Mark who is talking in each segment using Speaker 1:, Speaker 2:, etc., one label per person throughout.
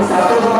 Speaker 1: está todo mundo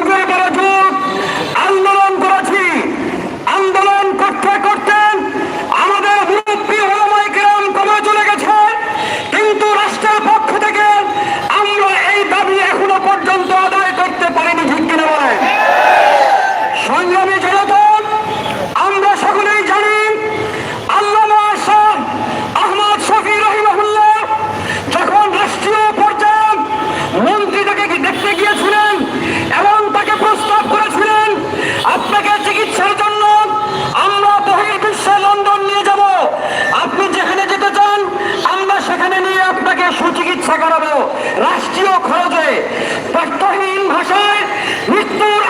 Speaker 2: সাকারাবেও রাষ্ট্রীয় খরচে পাঠ্যহীন ভাষায় মৃত্যুর